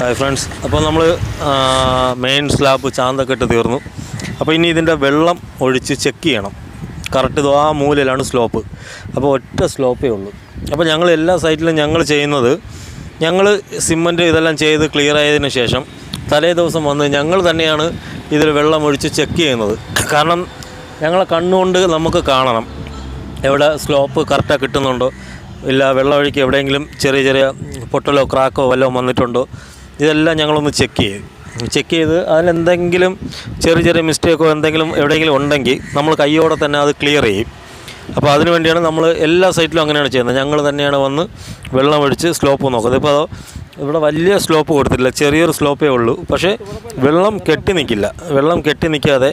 Hi friends അപ്പോൾ നമ്മൾ main slab ചാന്തൊക്കെ ഇട്ട് തീർന്നു. അപ്പോൾ ഇനി ഇതിന്റെ വെള്ളം ഒഴിച്ച് ചെക്ക് ചെയ്യണം. കറക്റ്റ് ഇത് ആ മൂലയിലാണ് സ്ലോപ്പ് അപ്പോൾ ഒറ്റ സ്ലോപ്പേ ഉള്ളൂ. അപ്പോൾ ഞങ്ങൾ എല്ലാ സൈറ്റിലും ഞങ്ങൾ ചെയ്യുന്നത് ഞങ്ങൾ സിമന്റ് ഇതെല്ലാം ചെയ്ത് ക്ലിയർ ആയതിന് ശേഷം തലേ ദിവസം വന്ന് ഞങ്ങൾ തന്നെയാണ് ഇതിൽ വെള്ളം ഒഴിച്ച് ചെക്ക് ചെയ്യുന്നത്. കാരണം ഞങ്ങളെ കണ്ണുകൊണ്ട് നമുക്ക് കാണണം എവിടെ സ്ലോപ്പ് കറക്റ്റായി കിട്ടുന്നുണ്ടോ ഇല്ല വെള്ളം വെള്ളമൊഴുക്കി എവിടെയെങ്കിലും ചെറിയ ചെറിയ പൊട്ടലോ ക്രാക്കോ വല്ലതും വന്നിട്ടുണ്ടോ. ഇതെല്ലാം ഞങ്ങളൊന്ന് ചെക്ക് ചെയ്ത് ചെക്ക് ചെയ്ത് അതിലെന്തെങ്കിലും ചെറിയ ചെറിയ മിസ്റ്റേക്കോ എന്തെങ്കിലും എവിടെയെങ്കിലും ഉണ്ടെങ്കിൽ നമ്മൾ കൈയോടെ തന്നെ അത് ക്ലിയർ ചെയ്യും. അപ്പോൾ അതിന് വേണ്ടിയാണ് നമ്മൾ എല്ലാ സൈറ്റിലും അങ്ങനെയാണ് ചെയ്യുന്നത്. ഞങ്ങൾ തന്നെയാണ് വന്ന് വെള്ളം ഒഴിച്ച് സ്ലോപ്പ് നോക്കുന്നത്. ഇപ്പോൾ ഇവിടെ വലിയ സ്ലോപ്പ് കൊടുത്തിട്ടില്ല. ചെറിയൊരു സ്ലോപ്പേ ഉള്ളൂ. പക്ഷേ വെള്ളം കെട്ടി നിൽക്കില്ല. വെള്ളം കെട്ടി നിൽക്കാതെ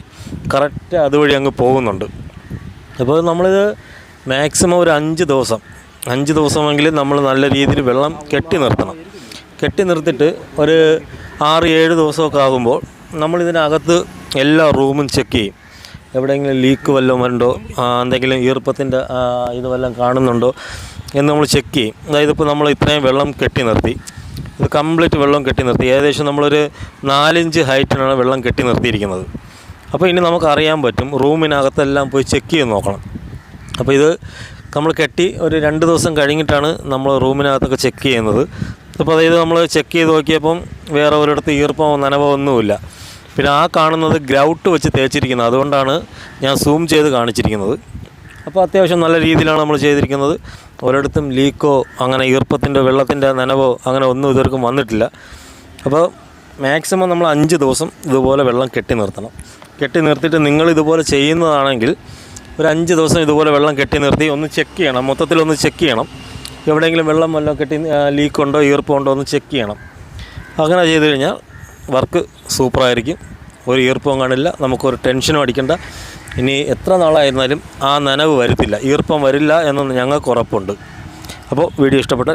കറക്റ്റ് അതുവഴി അങ്ങ് പോകുന്നുണ്ട്. അപ്പോൾ നമ്മളിത് മാക്സിമം ഒരു അഞ്ച് ദിവസം. അഞ്ച് ദിവസമെങ്കിലും നമ്മൾ നല്ല രീതിയിൽ വെള്ളം കെട്ടി നിർത്തണം. കെട്ടി നിർത്തിയിട്ട് ഒരു ആറ് ഏഴ് ദിവസമൊക്കെ ആകുമ്പോൾ നമ്മളിതിനകത്ത് എല്ലാ റൂമും ചെക്ക് ചെയ്യും. എവിടെയെങ്കിലും ലീക്ക് വല്ലതും വരണ്ടോ? എന്തെങ്കിലും ഈർപ്പത്തിന്റെ ഇത് വല്ലതും കാണുന്നുണ്ടോ? എന്ന് നമ്മൾ ചെക്ക് ചെയ്യും. അതായത് ഇപ്പോൾ നമ്മൾ ഇത്രയും വെള്ളം കെട്ടി നിർത്തി. ഇത് കംപ്ലീറ്റ് വെള്ളം കെട്ടി നിർത്തി. ഏകദേശം നമ്മളൊരു നാലിഞ്ച് ഹൈറ്റിനാണ് വെള്ളം കെട്ടി നിർത്തിയിരിക്കുന്നത്. അപ്പോൾ ഇനി നമുക്ക് അറിയാൻ പറ്റും റൂമിനകത്തെല്ലാം പോയി ചെക്ക് ചെയ്ത് നോക്കണം. അപ്പോൾ ഇത് നമ്മൾ കെട്ടി ഒരു രണ്ട് ദിവസം കഴിഞ്ഞിട്ടാണ് നമ്മൾ റൂമിനകത്തൊക്കെ ചെക്ക് ചെയ്യുന്നത്. അപ്പോൾ അതായത് നമ്മൾ ചെക്ക് ചെയ്ത് നോക്കിയപ്പം വേറെ ഒരിടത്ത് ഈർപ്പമോ നനവോ ഒന്നുമില്ല. പിന്നെ ആ കാണുന്നത് ഗ്രൗട്ട് വെച്ച് തേച്ചിരിക്കുന്നത്. അതുകൊണ്ടാണ് ഞാൻ സൂം ചെയ്ത് കാണിച്ചിരിക്കുന്നത്. അപ്പോൾ അത്യാവശ്യം നല്ല രീതിയിലാണ് നമ്മൾ ചെയ്തിരിക്കുന്നത്. ഒരിടത്തും ലീക്കോ അങ്ങനെ ഈർപ്പത്തിന്റെ വെള്ളത്തിന്റെ നനവോ അങ്ങനെ ഒന്നും ഇതുവരെക്കും വന്നിട്ടില്ല. അപ്പോൾ മാക്സിമം നമ്മൾ അഞ്ച് ദിവസം ഇതുപോലെ വെള്ളം കെട്ടി നിർത്തണം. കെട്ടി നിർത്തിയിട്ട് നിങ്ങൾ ഇതുപോലെ ചെയ്യുന്നതാണെങ്കിൽ ഒരു അഞ്ച് ദിവസം ഇതുപോലെ വെള്ളം കെട്ടി നിർത്തി ഒന്ന് ചെക്ക് ചെയ്യണം. മൊത്തത്തിൽ ഒന്ന് ചെക്ക് ചെയ്യണം. എവിടെയെങ്കിലും വെള്ളം വല്ലതും കെട്ടി ലീക്കുണ്ടോ ഈർപ്പമുണ്ടോ ഒന്ന് ചെക്ക് ചെയ്യണം. അങ്ങനെ ചെയ്ത് കഴിഞ്ഞാൽ വർക്ക് സൂപ്പറായിരിക്കും. ഒരു ഈർപ്പവും കാണില്ല നമുക്കൊരു ടെൻഷനും അടിക്കേണ്ട. ഇനി എത്ര നാളായിരുന്നാലും ആ നനവ് വരത്തില്ല. ഈർപ്പം വരില്ല എന്നൊന്ന് ഞങ്ങൾക്ക് ഉറപ്പുണ്ട്. അപ്പോൾ വീഡിയോ ഇഷ്ടപ്പെട്ട